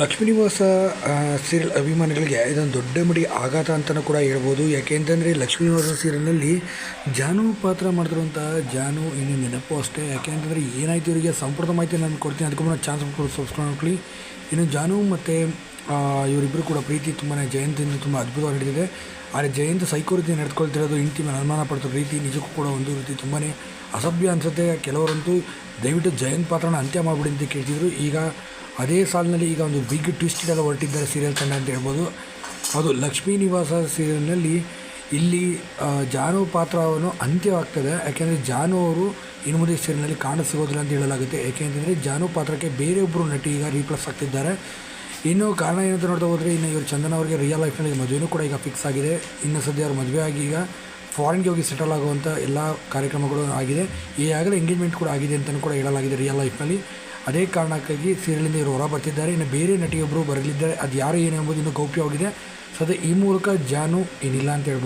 ಲಕ್ಷ್ಮೀ ನಿವಾಸ ಸೀರಿಯಲ್ ಅಭಿಮಾನಿಗಳಿಗೆ ಇದೊಂದು ದೊಡ್ಡ ಮಡಿ ಆಘಾತ ಅಂತಲೂ ಕೂಡ ಹೇಳ್ಬೋದು. ಯಾಕೆಂತಂದರೆ ಲಕ್ಷ್ಮೀ ನಿವಾಸ ಸೀರಿಯಲ್ನಲ್ಲಿ ಜಾನು ಪಾತ್ರ ಮಾಡ್ತಿರುವಂಥ ಜಾನು ಇನ್ನು ನೆನಪು ಅಷ್ಟೇ. ಯಾಕೆಂತಂದರೆ ಏನಾಯ್ತು ಇವರಿಗೆ ಸಂಪೂರ್ಣ ಮಾಹಿತಿ ನಾನು ಕೊಡ್ತೀನಿ. ಅದಕ್ಕೂ ಮುಂದೆ ಚಾನ್ಸ್ ಸಬ್ಸ್ಕ್ರೈಬ್ ಮಾಡ್ಕೊಳ್ಳಿ. ಇನ್ನು ಜಾನು ಮತ್ತು ಇವರಿಬ್ಬರು ಕೂಡ ಪ್ರೀತಿ ತುಂಬಾ ಜಯಂತಿಯಿಂದ ತುಂಬ ಅದ್ಭುತವಾಗಿ ಹಿಡಿದಿದೆ ಆದರೆ ಜಯಂತ್ ಸೈಕೋ ರೀತಿ ನಡೆದುಕೊಳ್ತಿರೋದು ಇಂಟಿ ಮೇಲೆ ಅನುಮಾನ ಪಡ್ತಿರೋ ರೀತಿ, ನಿಜಕ್ಕೂ ಕೂಡ ಒಂದು ರೀತಿ ತುಂಬಾ ಅಸಭ್ಯ ಅನಿಸುತ್ತೆ. ಕೆಲವರಂತೂ ದಯವಿಟ್ಟು ಜಯಂತ್ ಪಾತ್ರನ ಅಂತ್ಯ ಮಾಡಿಬಿಡಿ ಅಂತ ಕೇಳ್ತಿದ್ರು. ಈಗ ಅದೇ ಸಾಲಿನಲ್ಲಿ ಈಗ ಒಂದು ಬಿಗ್ ಟ್ವಿಸ್ಟ್ ಎಲ್ಲ ಹೊರಟಿದ್ದಾರೆ ಸೀರಿಯಲ್ ತಂಡ ಅಂತ ಹೇಳ್ಬೋದು. ಅದು ಲಕ್ಷ್ಮೀ ನಿವಾಸ ಸೀರಿಯಲ್ನಲ್ಲಿ ಇಲ್ಲಿ ಜಾನು ಪಾತ್ರವನ್ನು ಅಂತ್ಯವಾಗ್ತದೆ. ಯಾಕೆಂದರೆ ಜಾನು ಅವರು ಇನ್ನು ಮುಂದೆ ಸೀರಿಯಲ್ನಲ್ಲಿ ಕಾಣ ಸಿಗೋದಿಲ್ಲ ಅಂತ ಹೇಳಲಾಗುತ್ತೆ. ಯಾಕೆಂತಂದರೆ ಜಾನು ಪಾತ್ರಕ್ಕೆ ಬೇರೆ ಒಬ್ಬರು ನಟಿ ಈಗ ರೀಪ್ಲೇಸ್ ಆಗ್ತಿದ್ದಾರೆ. ಇನ್ನು ಕಾರಣ ಏನಂತ ನೋಡ್ತಾ ಹೋದರೆ ಇನ್ನು ಇವರು ಚಂದನ ಅವರಿಗೆ ರಿಯಲ್ ಲೈಫ್ನಲ್ಲಿ ಮದುವೆನೂ ಕೂಡ ಈಗ ಫಿಕ್ಸ್ ಆಗಿದೆ. ಇನ್ನು ಸದ್ಯ ಅವ್ರ ಮದುವೆ ಆಗಿ ಈಗ ಫಾರಿನ್ಗೆ ಹೋಗಿ ಸೆಟಲ್ ಆಗುವಂಥ ಎಲ್ಲ ಕಾರ್ಯಕ್ರಮಗಳು ಆಗಿದೆ. ಈಗಾಗಲೇ ಎಂಗೇಜ್ಮೆಂಟ್ ಕೂಡ ಆಗಿದೆ ಅಂತಲೂ ಕೂಡ ಹೇಳಲಾಗಿದೆ ರಿಯಲ್ ಲೈಫ್ನಲ್ಲಿ ಅದೇ ಕಾರಣಕ್ಕಾಗಿ ಸೀರಿಯಲಿಂದ ಇವರು ಹೊರ ಬರ್ತಿದ್ದಾರೆ ಇನ್ನು ಬೇರೆ ನಟಿಯೊಬ್ಬರು ಬರಲಿದ್ದಾರೆ. ಅದು ಯಾರು ಏನು ಎಂಬುದು ಇನ್ನೂ ಗೌಪ್ಯವಾಗಿದೆ. ಸೊ ಅದೇ ಈ ಮೂಲಕ ಜಾನು ಏನಿಲ್ಲ ಅಂತ ಹೇಳ್ಬೋದು.